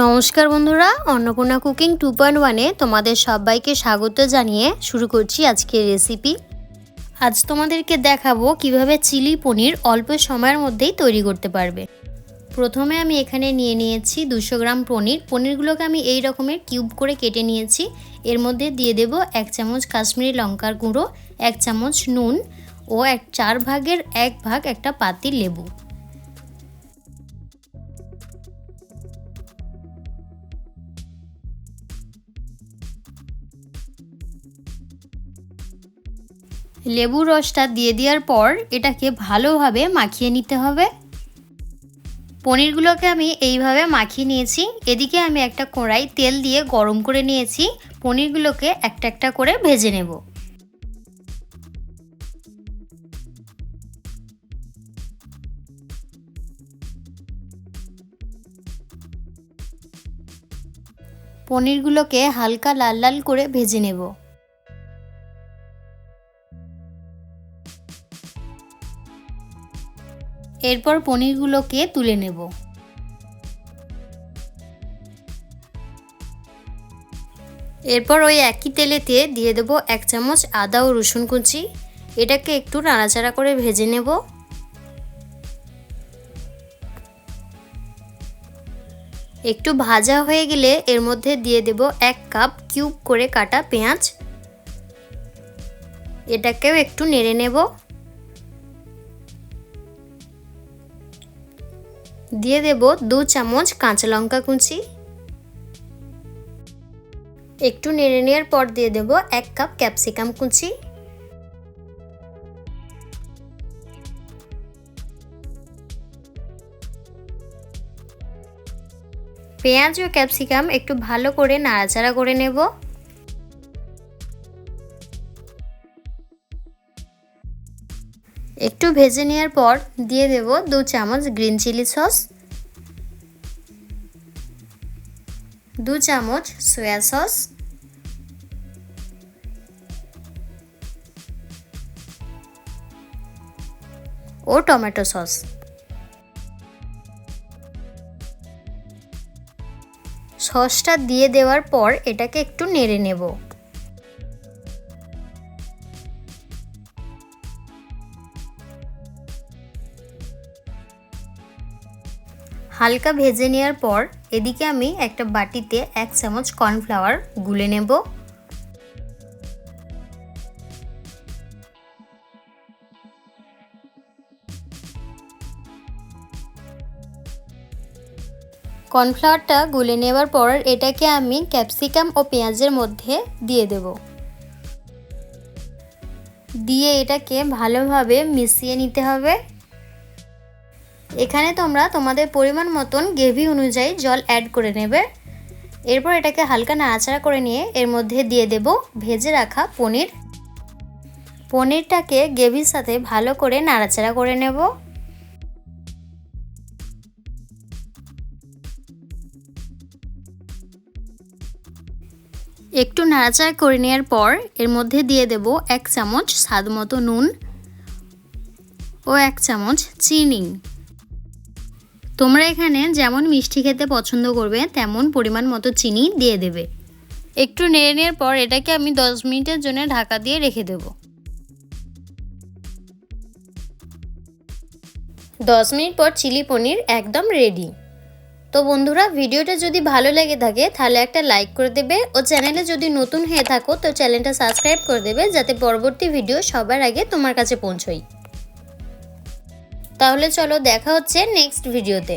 নমস্কার বন্ধুরা, Annapurna cooking two point ওয়ানে তোমাদের সবাইকে স্বাগত জানিয়ে শুরু করছি আজকের রেসিপি। আজ তোমাদেরকে দেখাবো কীভাবে চিলি পনির অল্প সময়ের মধ্যেই তৈরি করতে পারবে। প্রথমে আমি এখানে নিয়ে নিয়েছি দুশো গ্রাম পনির। পনিরগুলোকে আমি এই রকমের কিউব করে কেটে নিয়েছি। এর মধ্যে দিয়ে দেব এক চামচ কাশ্মীরি লঙ্কার গুঁড়ো, এক চামচ নুন ও এক চার ভাগের এক ভাগ একটা পাতি লেবু। লেবুর রসটা দিয়ে দেওয়ার পর এটাকে ভালোভাবে মাখিয়ে নিতে হবে। পনিরগুলোকে আমি এইভাবে মাখিয়ে নিয়েছি। এদিকে আমি একটা কড়াই তেল দিয়ে গরম করে নিয়েছি। পনিরগুলোকে একটা একটা করে ভেজে নেব। পনিরগুলোকে হালকা লাল লাল করে ভেজে নেব। এরপর পনিরগুলোকে তুলে নেব। এরপর ওই একই তেলেতে দিয়ে দেব এক চামচ আদা ও রসুন কুচি। এটাকে একটু নাড়াচাড়া করে ভেজে নেব। একটু ভাজা হয়ে গেলে এর মধ্যে দিয়ে দেব এক কাপ কিউব করে কাটা পেঁয়াজ। এটাকেও একটু নেড়ে নেব। দিয়ে দেব দু চামচ কাঁচা লঙ্কা কুচি। একটু নেড়ে নেওয়ার পর দিয়ে দেব এক কাপ ক্যাপসিকাম কুচি। পেঁয়াজ ও ক্যাপসিকাম একটু ভালো করে নাড়াচাড়া করে নেব। একটু ভেজে নেওয়ার পর দিয়ে দেব দু চামচ গ্রিন চিলি সস, দু চামচ সয়া সস, ও টমেটো সস। সসটা দিয়ে দেওয়ার পর এটাকে একটু নেড়ে নেব। হালকা ভেজে নেওয়ার পর এদিকে আমি একটা বাটিতে এক চামচ কর্নফ্লাওয়ার গুলে নেব। কর্নফ্লাওয়ারটা গুলে নেওয়ার পর এটাকে আমি ক্যাপসিকাম ও পেঁয়াজের মধ্যে দিয়ে দেব। দিয়ে এটাকে ভালোভাবে মিশিয়ে নিতে হবে। এখানে তোমরা তোমাদের পরিমাণ মতন গ্রেভি অনুযায়ী জল অ্যাড করে নেবে। এরপর এটাকে হালকা নাড়াচাড়া করে নিয়ে এর মধ্যে দিয়ে দেব ভেজে রাখা পনির। পনিরটাকে গ্রেভির সাথে ভালো করে নাড়াচাড়া করে নেব। একটু নাড়াচাড়া করে নেওয়ার পর এর মধ্যে দিয়ে দেব এক চামচ স্বাদ মতো নুন ও এক চামচ চিনি। তোমরা এখানে যেমন মিষ্টি খেতে পছন্দ করবে, তেমন পরিমাণ মতো চিনি দিয়ে দেবে। একটু নেড়ে নেওয়ার পর এটাকে আমি 10 মিনিটের জন্য ঢাকা দিয়ে রেখে দেব। 10 মিনিট পর চিলি পনির একদম রেডি তো বন্ধুরা, ভিডিওটা যদি ভালো লেগে থাকে, তাহলে একটা লাইক করে দেবে ও চ্যানেলে যদি নতুন হয়ে থাকো, তো চ্যানেলটা সাবস্ক্রাইব করে দেবে, যাতে পরবর্তী ভিডিও সবার আগে তোমার কাছে পৌঁছই। তাহলে চলো দেখা হচ্ছে নেক্সট ভিডিওতে